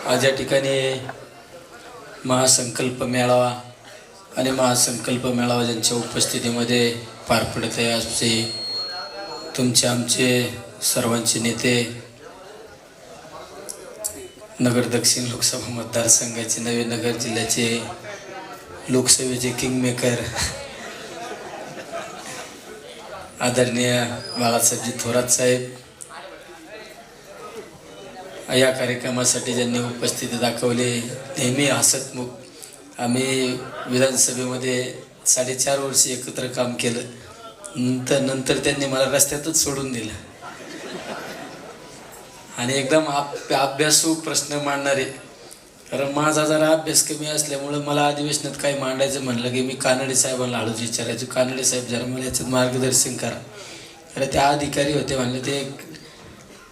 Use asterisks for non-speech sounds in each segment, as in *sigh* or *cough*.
आज या ठिकाणी महासंकल्प मेळावा आणि महासंकल्प मेळावा ज्यांच्या उपस्थितीमध्ये पार पडत आहे आमचे तुमचे आमचे सर्वांचे नेते नगर दक्षिण लोकसभा मतदारसंघाचे नवे नगर जिल्ह्याचे लोकसभेचे किंगमेकर आदरणीय बाळासाहेबजी थोरात साहेब या कार्यक्रमासाठी ज्यांनी उपस्थिती दाखवली नेहमी हसतमुख. आम्ही विधानसभेमध्ये साडेचार वर्ष एकत्र काम केलं. नंतर नंतर त्यांनी मला रस्त्यातच सोडून दिलं. आणि एकदम आप अभ्यासू प्रश्न मांडणारे. कारण माझा जरा अभ्यास कमी असल्यामुळं मला अधिवेशनात काही मांडायचं म्हणलं की मी कानडे साहेबांना हळूच विचारायचो. कानडे साहेब जरा मला याच्यात मार्गदर्शन करा. अरे त्या अधिकारी होते म्हणले ते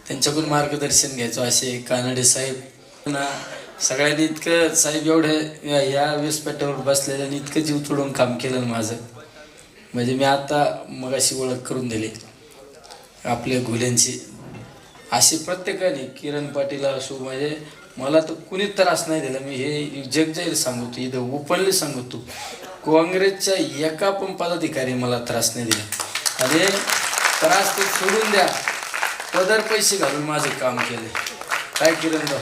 त्यांच्याकडून मार्गदर्शन घ्यायचो. असे कानडे साहेब ना सगळ्यांनी इतकं साहेब एवढे या- या व्यासपीठावर बसलेल्याने इतकं जीव तोडून काम केलं ना माझं. म्हणजे मी आता मगाशी ओळख करून दिली. आपल्या घुल्यांची. असे प्रत्येकाने किरण पाटील असो म्हणजे मला तर कुणी त्रास नाही दिला. मी हे जगजाहीर सांगतो इथं ओपनली सांगतो. काँग्रेसच्या एका पण पदाधिकारी मला त्रास नाही दिला. अरे त्रास ते सोडून द्या. पदर पैसे घालून माझं काम केले काय किरणराव?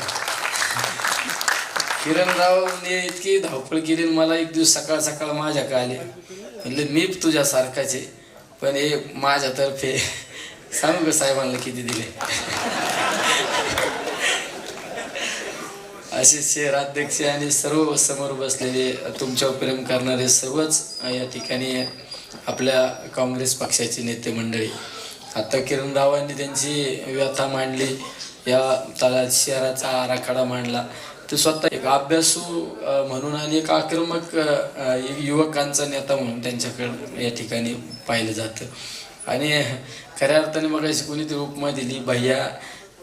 किरणरावने इतकी धावपळ केली मला एक दिवस सकाळ सकाळ माझ्या आले म्हणले मी तुझ्यासारखाच आहे पण हे माझ्यातर्फे *laughs* सांगू का साहेबांना किती दिले? *laughs* असे शहराध्यक्ष आणि सर्व समोर बसलेले तुमच्यावर प्रेम करणारे सर्वच या ठिकाणी आपल्या काँग्रेस पक्षाचे नेते मंडळी. आता किरण रावांनी त्यांची व्यथा मांडली या तळा शहराचा आराखडा मांडला. ते स्वतः एक अभ्यासू म्हणून आणि एक आक्रमक एक युवकांचा नेता म्हणून त्यांच्याकडं या ठिकाणी पाहिलं जातं. आणि खऱ्या अर्थाने मग अशी कोणीतरी उपमा दिली भैया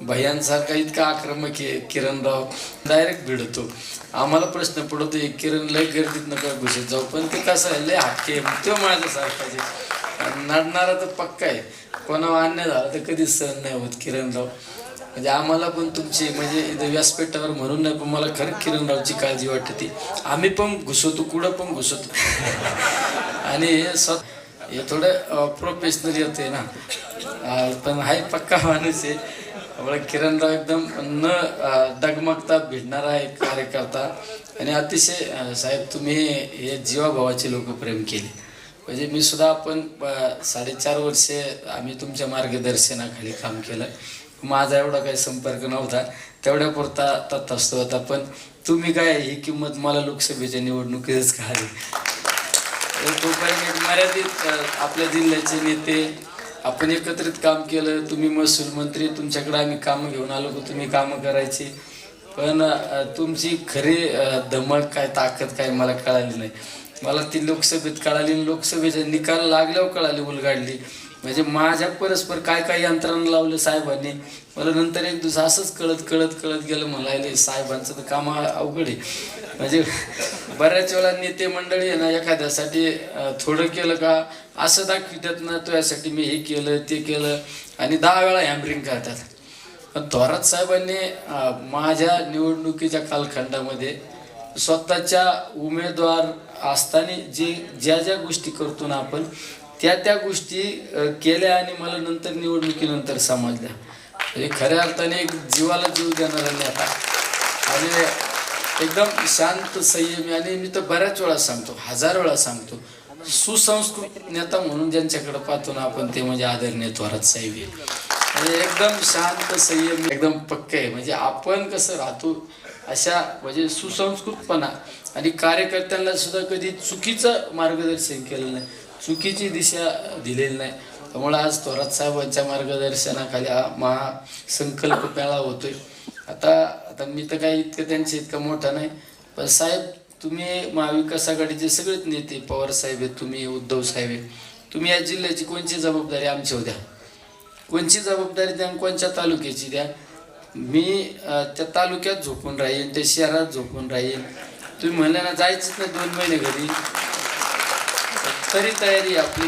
भैयांसारखा इतका आक्रमक आहे किरणराव डायरेक्ट भिडतो. आम्हाला प्रश्न पडतो किरण लय गर्दीत नका घुसत जाऊ पण ते कसं आहे लय हटके तो माझ्यासारखा नडणारा तर पक्का आहे. कोणावर अन्याय झाला तर कधीच सहन नाही होत किरणराव. म्हणजे आम्हाला पण तुमची म्हणजे इथं व्यासपीठावर म्हणून नाही पण मला खरं किरणरावची काळजी वाटते. आम्ही पण घुसवतो कुठं पण घुसवतो. आणि हे हे थोडं प्रोफेशनल येते ना. पण हाय पक्का माणूस आहे. आपला किरणराव एकदम न डगमगता भिडणारा एक कार्यकर्ता. आणि अतिशय साहेब तुम्ही हे जीवाभावाचे लोक प्रेम केले. म्हणजे मी सुद्धा आपण साडेचार वर्षे आम्ही तुमच्या मार्गदर्शनाखाली काम केलं. माझा एवढा काही संपर्क नव्हता. तेवढ्या पुरता तथास्त होता. पण तुम्ही काय ही किंमत मला लोकसभेच्या निवडणुकीतच कळाली. तोपर्यंत मर्यादित आपल्या जिल्ह्याचे नेते आपण एकत्रित काम केलं. तुम्ही महसूल मंत्री तुमच्याकडे आम्ही कामं घेऊन आलो की तुम्ही कामं करायची. पण तुमची खरी अ, धमक काय ताकद काय मला कळाली नाही. मला ती लोकसभेत कळाली लोकसभेचे निकाल लागल्यावर कळाली उलगाडली. म्हणजे माझ्या परस्पर काय काय यंत्रणा लावलं साहेबांनी मला नंतर एक दिवस असंच कळत कळत कळत गेलं म्हणाले साहेबांचं तर काम अवघड आहे. म्हणजे बऱ्याच वेळा नेते मंडळी आहे ना एखाद्यासाठी थोडं केलं का असं दाखवितात ना तो यासाठी मी हे केलं ते केलं. आणि दहा वेळा हॅम्बरिंग करतात. पण थोरात साहेबांनी माझ्या निवडणुकीच्या कालखंडामध्ये स्वतःच्या उमेदवार असताना जे ज्या ज्या गोष्टी करतो ना आपण त्या त्या गोष्टी केल्या आणि मला नंतर निवडणुकीनंतर समजल्या. म्हणजे खऱ्या अर्थाने एक जीवाला जीव देणारा नेता. आणि एकदम शांत संयमी आणि मी तर बऱ्याच वेळा सांगतो हजार वेळा सांगतो सुसंस्कृत नेता म्हणून ज्यांच्याकडे पाहतो ना आपण ते म्हणजे आदरणीय थोरात साहेब आणि म्हणजे एकदम शांत संयमी एकदम पक्के आहे म्हणजे आपण कसं राहतो अशा म्हणजे सुसंस्कृतपणा आणि कार्यकर्त्यांना सुद्धा कधी चुकीचं मार्गदर्शन केलं नाही चुकीची दिशा दिलेली नाही. त्यामुळे आज थोरात साहेबांच्या मार्गदर्शनाखाली हा महासंकल्प मेळा होतोय. आता आता मी तर काही इतकं त्यांचे इतकं मोठा नाही पण साहेब तुम्ही महाविकास आघाडीचे सगळेच नेते पवार साहेब आहेत तुम्ही उद्धव साहेब आहेत. तुम्ही या जिल्ह्याची कोणची जबाबदारी आमची द्या. कोणची जबाबदारी द्या आणि कोणत्या तालुक्याची द्या. मी त्या तालुक्यात झोपून राहीन त्या शहरात झोपून राहीन. तुम्ही म्हणले ना जायचंच नाही दोन महिने घरी. तरी तयारी आपली.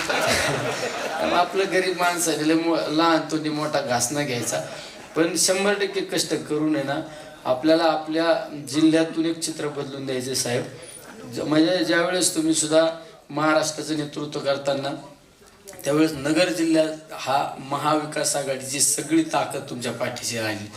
आपलं गरीब माणसं लहान तो मोठा घास घ्यायचा. पण शंभर टक्के कष्ट करून आहे ना आपल्याला आपल्या जिल्ह्यातून एक चित्र बदलून द्यायचे साहेब. म्हणजे ज्यावेळेस तुम्ही सुद्धा महाराष्ट्राचं नेतृत्व करताना त्यावेळेस नगर जिल्ह्यात हा महाविकास आघाडीची सगळी ताकद तुमच्या पाठीशी राहिली.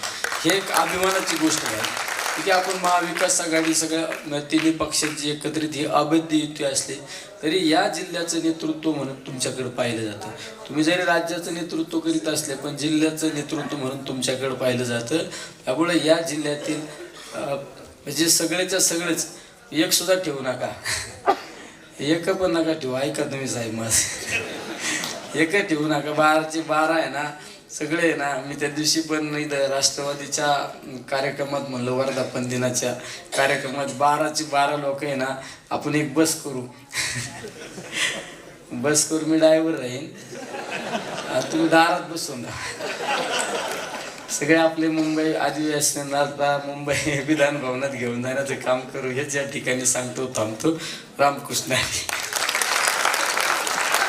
हे एक अभिमानाची गोष्ट आहे. की आपण महाविकास आघाडी सगळ्या तिन्ही पक्षांची एकत्रित ही अबद्ध युती असली तरी या जिल्ह्याचं नेतृत्व म्हणून तुमच्याकडे पाहिलं जातं. तुम्ही जरी राज्याचं नेतृत्व करीत असले पण जिल्ह्याचं नेतृत्व म्हणून तुमच्याकडे पाहिलं जातं. त्यामुळे या जिल्ह्यातील म्हणजे सगळेच्या सगळेच एक सुद्धा ठेवू नका. एक पण नका ठेवू. ऐका तुम्ही साहेब माझं. एक ठेवू नका. बाराचे बारा आहे ना सगळे आहे ना मी त्या दिवशी पण इथं राष्ट्रवादीच्या कार्यक्रमात म्हणलं वर्धापन दिनाच्या कार्यक्रमात बाराचे बारा लोक आहे ना आपण एक बस करू. बस करू मी ड्रायव्हर राहीन. तुम्ही दारात बसून सगळे आपले मुंबई आदिवासींना मुंबई विधान भवनात घेऊन जाण्याचं काम करू. हेच या ठिकाणी सांगतो थांबतो. रामकृष्ण.